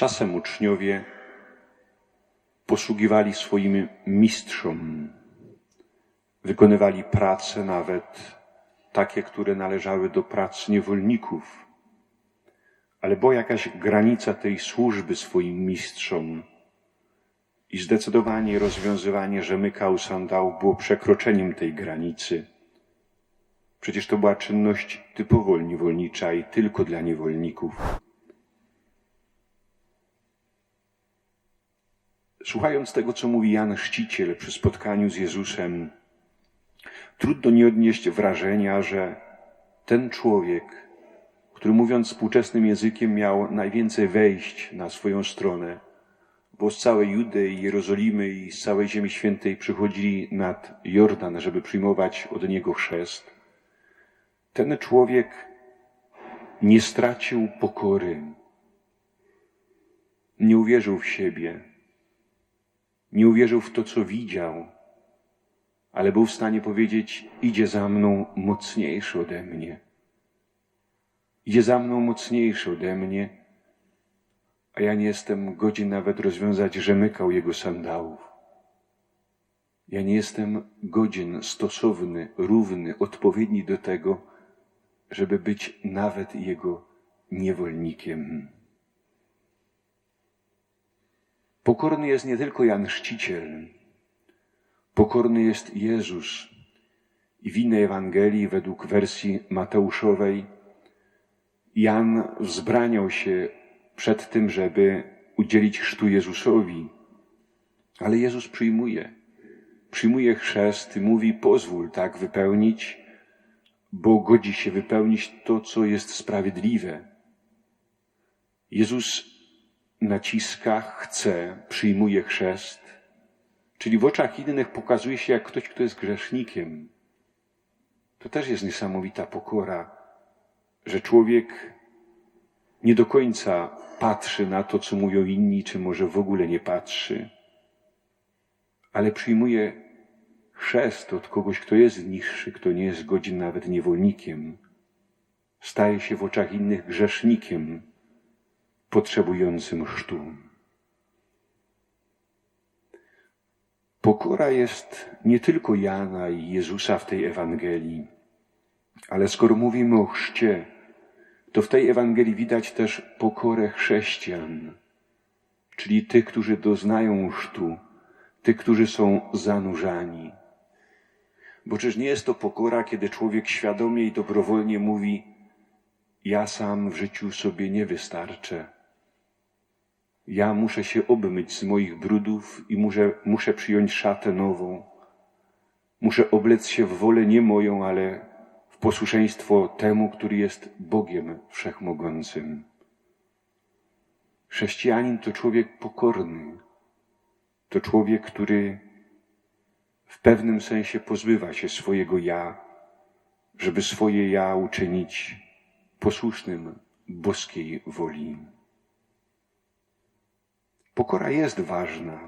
Czasem uczniowie posługiwali swoim mistrzom, wykonywali prace nawet takie, które należały do prac niewolników. Ale była jakaś granica tej służby swoim mistrzom i zdecydowanie rozwiązywanie rzemyka u sandałów było przekroczeniem tej granicy. Przecież to była czynność typowo niewolnicza i tylko dla niewolników. Słuchając tego, co mówi Jan Chrzciciel przy spotkaniu z Jezusem, trudno nie odnieść wrażenia, że ten człowiek, który mówiąc współczesnym językiem miał najwięcej wejść na swoją stronę, bo z całej Judei, Jerozolimy i z całej Ziemi Świętej przychodzili nad Jordan, żeby przyjmować od niego chrzest, ten człowiek nie stracił pokory, nie uwierzył w siebie, nie uwierzył w to, co widział, ale był w stanie powiedzieć: Idzie za mną mocniejszy ode mnie. Idzie za mną mocniejszy ode mnie, a ja nie jestem godzien nawet rozwiązać rzemykał jego sandałów. Ja nie jestem godzien, stosowny, równy, odpowiedni do tego, żeby być nawet jego niewolnikiem. Pokorny jest nie tylko Jan Chrzciciel, pokorny jest Jezus. I w innej Ewangelii, według wersji Mateuszowej, Jan wzbraniał się przed tym, żeby udzielić chrztu Jezusowi. Ale Jezus przyjmuje. Przyjmuje chrzest i mówi: Pozwól tak wypełnić, bo godzi się wypełnić to, co jest sprawiedliwe. Jezus naciska, chce, przyjmuje chrzest, czyli w oczach innych pokazuje się jak ktoś, kto jest grzesznikiem. To też jest niesamowita pokora, że człowiek nie do końca patrzy na to, co mówią inni, czy może w ogóle nie patrzy, ale przyjmuje chrzest od kogoś, kto jest niższy, kto nie jest godzin nawet niewolnikiem. Staje się w oczach innych grzesznikiem, potrzebującym chrztu. Pokora jest nie tylko Jana i Jezusa w tej Ewangelii, ale skoro mówimy o chrzcie, to w tej Ewangelii widać też pokorę chrześcijan, czyli tych, którzy doznają chrztu, tych, którzy są zanurzani. Bo czyż nie jest to pokora, kiedy człowiek świadomie i dobrowolnie mówi: Ja sam w życiu sobie nie wystarczę. Ja muszę się obmyć z moich brudów i muszę, muszę przyjąć szatę nową. Muszę oblec się w wolę nie moją, ale w posłuszeństwo temu, który jest Bogiem Wszechmogącym. Chrześcijanin to człowiek pokorny. To człowiek, który w pewnym sensie pozbywa się swojego ja, żeby swoje ja uczynić posłusznym boskiej woli. Pokora jest ważna.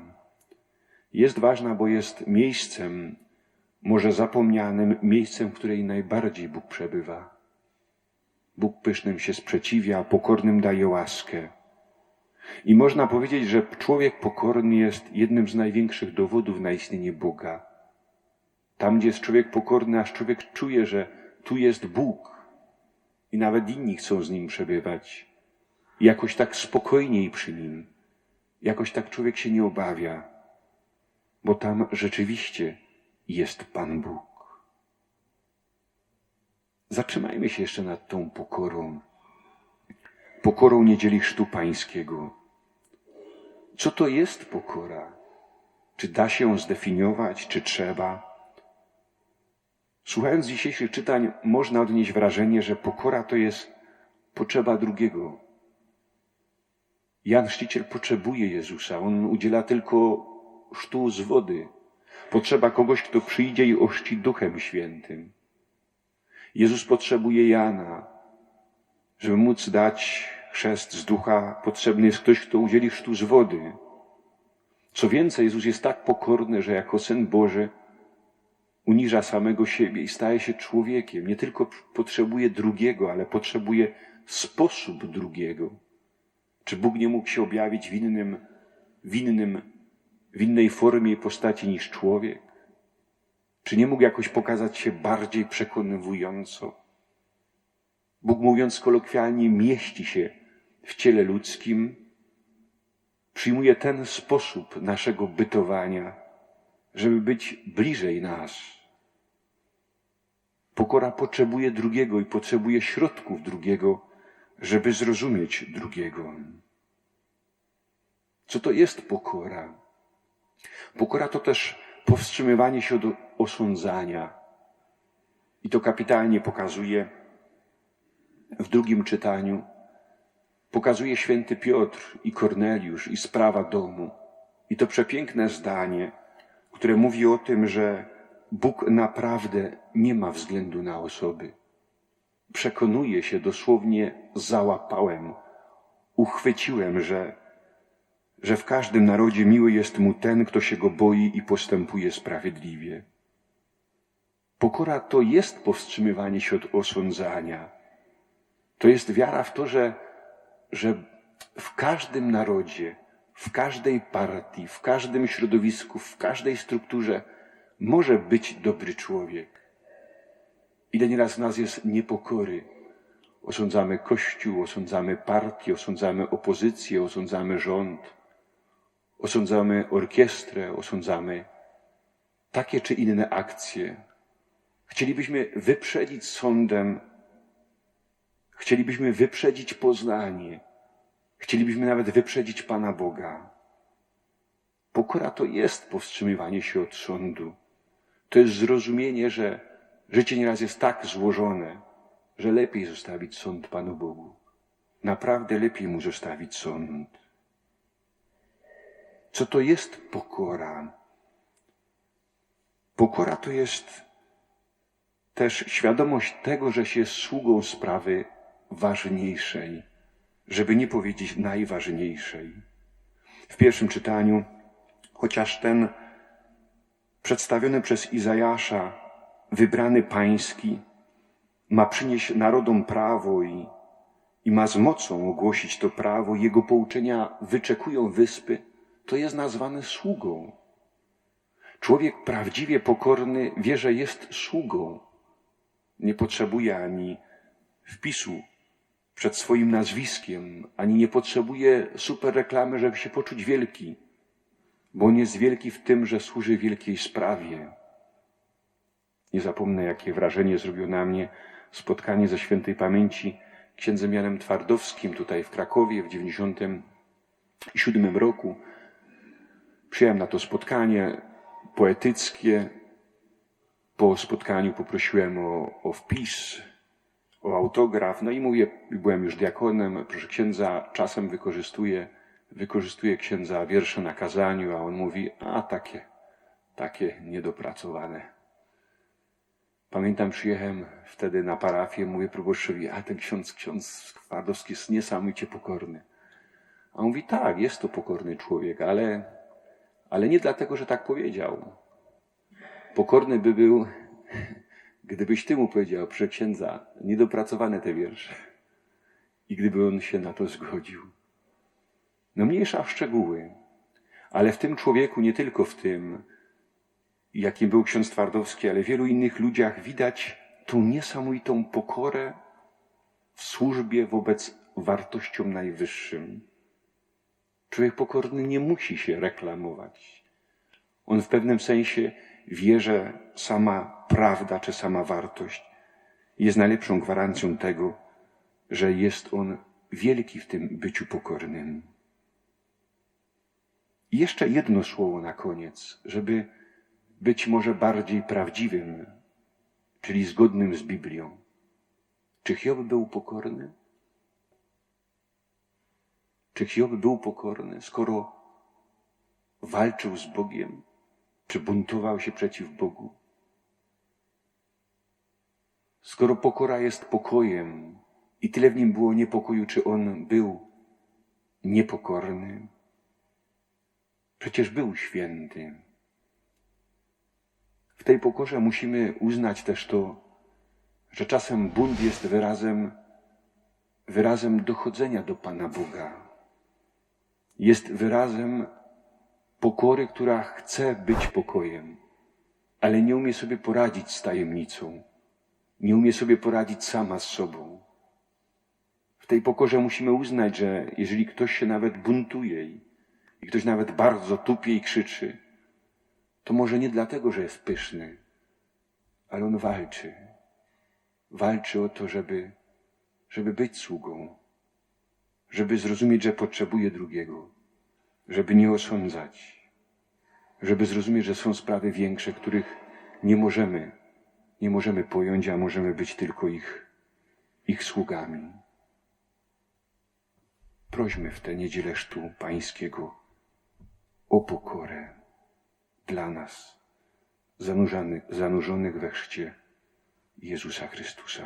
Jest ważna, bo jest miejscem, może zapomnianym, miejscem, w której najbardziej Bóg przebywa. Bóg pysznym się sprzeciwia, a pokornym daje łaskę. I można powiedzieć, że człowiek pokorny jest jednym z największych dowodów na istnienie Boga. Tam, gdzie jest człowiek pokorny, aż człowiek czuje, że tu jest Bóg i nawet inni chcą z nim przebywać. Jakoś tak spokojniej przy nim. Jakoś tak człowiek się nie obawia, bo tam rzeczywiście jest Pan Bóg. Zatrzymajmy się jeszcze nad tą pokorą. Pokorą niedzieli chrztu pańskiego. Co to jest pokora? Czy da się ją zdefiniować, czy trzeba? Słuchając dzisiejszych czytań, można odnieść wrażenie, że pokora to jest potrzeba drugiego. Jan Chrzciciel potrzebuje Jezusa. On udziela tylko chrztu z wody. Potrzeba kogoś, kto przyjdzie i ochrzci Duchem Świętym. Jezus potrzebuje Jana. Żeby móc dać chrzest z ducha, potrzebny jest ktoś, kto udzieli chrztu z wody. Co więcej, Jezus jest tak pokorny, że jako Syn Boży uniża samego siebie i staje się człowiekiem. Nie tylko potrzebuje drugiego, ale potrzebuje sposób drugiego. Czy Bóg nie mógł się objawić w innym, w innym, w innej formie i postaci niż człowiek? Czy nie mógł jakoś pokazać się bardziej przekonywująco? Bóg, mówiąc kolokwialnie, mieści się w ciele ludzkim, przyjmuje ten sposób naszego bytowania, żeby być bliżej nas. Pokora potrzebuje drugiego i potrzebuje środków drugiego, żeby zrozumieć drugiego. Co to jest pokora? Pokora to też powstrzymywanie się od osądzania. I to kapitalnie pokazuje w drugim czytaniu. Pokazuje święty Piotr i Korneliusz i sprawa domu. I to przepiękne zdanie, które mówi o tym, że Bóg naprawdę nie ma względu na osoby. Przekonuje się dosłownie, załapałem, uchwyciłem, że, że w każdym narodzie miły jest mu ten, kto się go boi i postępuje sprawiedliwie. Pokora to jest powstrzymywanie się od osądzania. To jest wiara w to, że, że w każdym narodzie, w każdej partii, w każdym środowisku, w każdej strukturze może być dobry człowiek. Ile nieraz w nas jest niepokory. Osądzamy Kościół, osądzamy partię, osądzamy opozycję, osądzamy rząd, osądzamy orkiestrę, osądzamy takie czy inne akcje. Chcielibyśmy wyprzedzić sądem, chcielibyśmy wyprzedzić poznanie, chcielibyśmy nawet wyprzedzić Pana Boga. Pokora to jest powstrzymywanie się od sądu. To jest zrozumienie, że życie nieraz jest tak złożone, że lepiej zostawić sąd Panu Bogu. Naprawdę lepiej mu zostawić sąd. Co to jest pokora? Pokora to jest też świadomość tego, że się sługą sprawy ważniejszej, żeby nie powiedzieć najważniejszej. W pierwszym czytaniu, chociaż ten przedstawiony przez Izajasza, wybrany pański, ma przynieść narodom prawo i, i ma z mocą ogłosić to prawo, jego pouczenia wyczekują wyspy, to jest nazwany sługą. Człowiek prawdziwie pokorny wie, że jest sługą. Nie potrzebuje ani wpisu przed swoim nazwiskiem, ani nie potrzebuje super reklamy, żeby się poczuć wielki, bo on jest wielki w tym, że służy wielkiej sprawie. Nie zapomnę, jakie wrażenie zrobiło na mnie spotkanie ze świętej pamięci księdzem Janem Twardowskim tutaj w Krakowie w 97 roku. Przyjąłem na to spotkanie poetyckie. Po spotkaniu poprosiłem o, o wpis, o autograf. No i mówię, byłem już diakonem, proszę księdza, czasem wykorzystuję, wykorzystuję księdza wiersze na kazaniu, a on mówi, a takie, takie niedopracowane. Pamiętam, przyjechałem wtedy na parafię, mówię proboszczowi, a ten ksiądz, ksiądz Twardowski jest niesamowicie pokorny. A on mówi, tak, jest to pokorny człowiek, ale, ale nie dlatego, że tak powiedział. Pokorny by był, gdybyś ty mu powiedział, proszę księdza, niedopracowane te wiersze. I gdyby on się na to zgodził. No mniejsza w szczegóły, ale w tym człowieku, nie tylko w tym, jakim był ksiądz Twardowski, ale w wielu innych ludziach widać tą niesamowitą pokorę w służbie wobec wartościom najwyższym. Człowiek pokorny nie musi się reklamować. On w pewnym sensie wie, że sama prawda czy sama wartość jest najlepszą gwarancją tego, że jest on wielki w tym byciu pokornym. I jeszcze jedno słowo na koniec, żeby być może bardziej prawdziwym, czyli zgodnym z Biblią. Czy Hiob był pokorny? Czy Hiob był pokorny, skoro walczył z Bogiem? Czy buntował się przeciw Bogu? Skoro pokora jest pokojem i tyle w nim było niepokoju, czy on był niepokorny? Przecież był święty. W tej pokorze musimy uznać też to, że czasem bunt jest wyrazem, wyrazem dochodzenia do Pana Boga. jest wyrazem pokory, która chce być pokojem, ale nie umie sobie poradzić z tajemnicą, nie umie sobie poradzić sama z sobą. W tej pokorze musimy uznać, że jeżeli ktoś się nawet buntuje i ktoś nawet bardzo tupie i krzyczy, to może nie dlatego, że jest pyszny, ale on walczy. Walczy o to, żeby, żeby być sługą, żeby zrozumieć, że potrzebuje drugiego, żeby nie osądzać, żeby zrozumieć, że są sprawy większe, których nie możemy, nie możemy pojąć, a możemy być tylko ich, ich sługami. Prośmy w tę niedzielę sztu pańskiego o pokorę dla nas, zanurzony, zanurzonych we chrzcie Jezusa Chrystusa.